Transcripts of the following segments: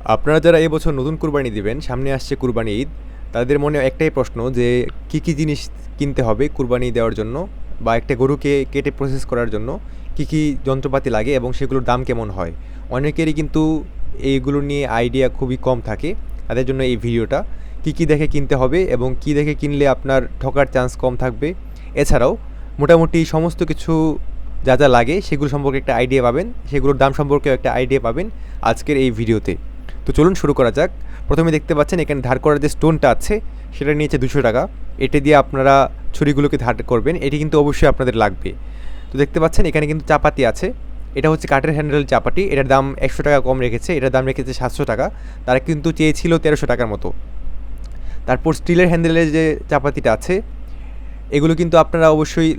আপনারা যারা এবছর নতুন কুরবানি দিবেন, সামনে আসছে কুরবানি ঈদ, তাদের মনে একটাই প্রশ্ন যে কি কি জিনিস কিনতে হবে কুরবানি দেওয়ার জন্য বা একটা গরুকে কেটে প্রসেস করার জন্য কি কি যন্ত্রপাতি লাগে এবং সেগুলোর দাম কেমন হয়। অনেকেরই কিন্তু এইগুলো নিয়ে আইডিয়া খুবই কম থাকে, তাদের জন্য এই ভিডিওটা। কি কি দেখে কিনতে হবে এবং কি দেখে কিনলে আপনার ঠকার চান্স কম থাকবে। এছাড়াও মোটামুটি সমস্ত কিছু যা যা লাগে সেগুলো সম্পর্কে একটা আইডিয়া পাবেন, সেগুলোর দাম সম্পর্কেও একটা আইডিয়া পাবেন আজকের এই ভিডিওতে। তো চলুন শুরু করা যাক। প্রথমে দেখতে পাচ্ছেন এখানে ধার করার যে স্টোনটা আছে, সেটা নিয়েছে দুশো টাকা। এটা দিয়ে আপনারা ছুরিগুলোকে ধার করবেন। এটি কিন্তু অবশ্যই আপনাদের লাগবে। তো দেখতে পাচ্ছেন এখানে কিন্তু চাপাতি আছে। এটা হচ্ছে কাঠের হ্যান্ডেল চাপাটি এটার দাম একশো টাকা কম রেখেছে। এটার দাম রেখেছে সাতশো টাকা। তারা কিন্তু চেয়েছিল তেরোশো টাকার মতো। তারপর স্টিলের হ্যান্ডেলের যে চাপাতিটা আছে, এগুলো কিন্তু আপনারা অবশ্যই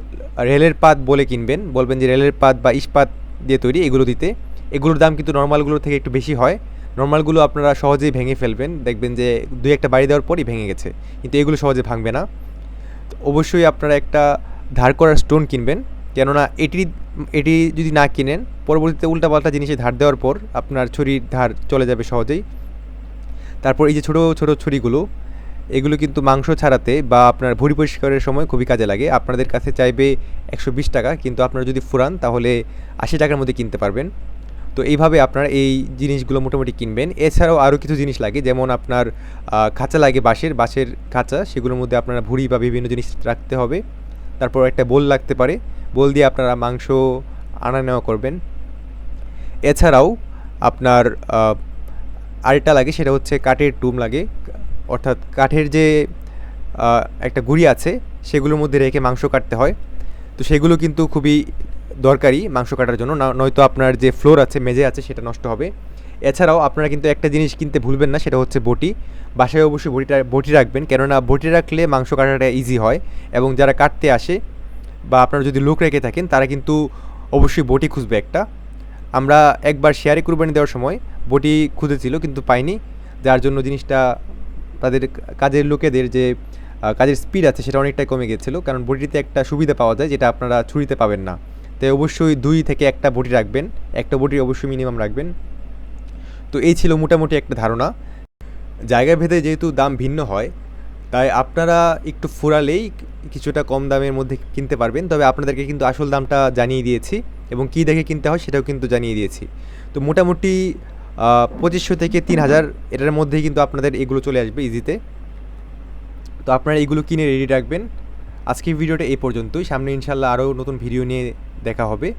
রেলের পাত বলে কিনবেন। বলবেন যে রেলের পাত বা ইস্পাত দিয়ে তৈরি এগুলো দিতে। এগুলোর দাম কিন্তু নর্মালগুলোর থেকে একটু বেশি হয়। নর্মালগুলো আপনারা সহজেই ভেঙে ফেলবেন। দেখবেন যে দুই একটা বাড়ি দেওয়ার পরই ভেঙে গেছে। কিন্তু এগুলো সহজে ভাঙবে না। অবশ্যই আপনারা একটা ধার করার স্টোন কিনবেন। কেননা এটি এটি যদি না কিনেন, পরবর্তীতে উল্টাপাল্টা জিনিসে ধার দেওয়ার পর আপনার ছুরির ধার চলে যাবে সহজেই। তারপর এই যে ছোটো ছোটো ছুরিগুলো, এগুলো কিন্তু মাংস ছাড়াতে বা আপনার ভুঁড়ি পরিষ্কারের সময় খুবই কাজে লাগে। আপনাদের কাছে চাইবে একশো বিশ টাকা, কিন্তু আপনারা যদি ফুরান, তাহলে আশি টাকার মধ্যে কিনতে পারবেন। তো এইভাবে আপনারা এই জিনিসগুলো মোটামুটি কিনবেন। এছাড়াও আরও কিছু জিনিস লাগে, যেমন আপনার খাঁচা লাগে বাঁশের বাঁশের খাঁচা সেগুলোর মধ্যে আপনারা ভুঁড়ি বা বিভিন্ন জিনিস রাখতে হবে। তারপর একটা বোল লাগতে পারে, বোল দিয়ে আপনারা মাংস আনা নেওয়া করবেন। এছাড়াও আপনার আরেকটা লাগে, সেটা হচ্ছে কাঠের টুম লাগে। অর্থাৎ কাঠের যে একটা গুঁড়ি আছে, সেগুলোর মধ্যে রেখে মাংস কাটতে হয়। তো সেগুলো কিন্তু খুবই দরকারি মাংস কাটার জন্য। নয়তো আপনার যে ফ্লোর আছে মেজে আছে, সেটা নষ্ট হবে। এছাড়াও আপনারা কিন্তু একটা জিনিস কিনতে ভুলবেন না, সেটা হচ্ছে বটি। বাসায় অবশ্যই বটিটা, বটি রাখবেন। কেননা বটি রাখলে মাংস কাটাটা ইজি হয় এবং যারা কাটতে আসে বা আপনারা যদি লোক রেখে থাকেন, তারা কিন্তু অবশ্যই বটি খুঁজবে একটা। আমরা একবার শেয়ারে কুরবানি দেওয়ার সময় বটি খুঁজেছিল, কিন্তু পাইনি। যার জন্য জিনিসটা তাদের কাজের লোকেদের যে কাজের স্পিড আছে, সেটা অনেকটাই কমে গেছিল। কারণ বটিতে একটা সুবিধা পাওয়া যায়, যেটা আপনারা ছুরিতে পাবেন না। তাই অবশ্যই দুই থেকে একটা বটি রাখবেন। একটা বটি অবশ্যই মিনিমাম রাখবেন। তো এই ছিল মোটামুটি একটা ধারণা। জায়গা ভেদে যেহেতু দাম ভিন্ন হয়, তাই আপনারা একটু ফুরালেই কিছুটা কম দামের মধ্যে কিনতে পারবেন। তবে আপনাদেরকে কিন্তু আসল দামটা জানিয়ে দিয়েছি এবং কী দেখে কিনতে হয় সেটাও কিন্তু জানিয়ে দিয়েছি। তো মোটামুটি পঁচিশশো থেকে তিন হাজার এটার মধ্যেই কিন্তু আপনাদের এগুলো চলে আসবে ইজিতে তো আপনারা এগুলো কিনে রেডি রাখবেন। আজকের ভিডিওটা এই পর্যন্তই। সামনে ইনশাল্লাহ আরও নতুন ভিডিও নিয়ে দেখা হবে।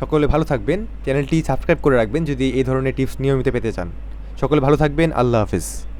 সকলে ভালো থাকবেন। চ্যানেলটি সাবস্ক্রাইব করে রাখবেন যদি এই ধরনের টিপস নিয়মিত পেতে চান। সকলে ভালো থাকবেন। আল্লাহ হাফিজ।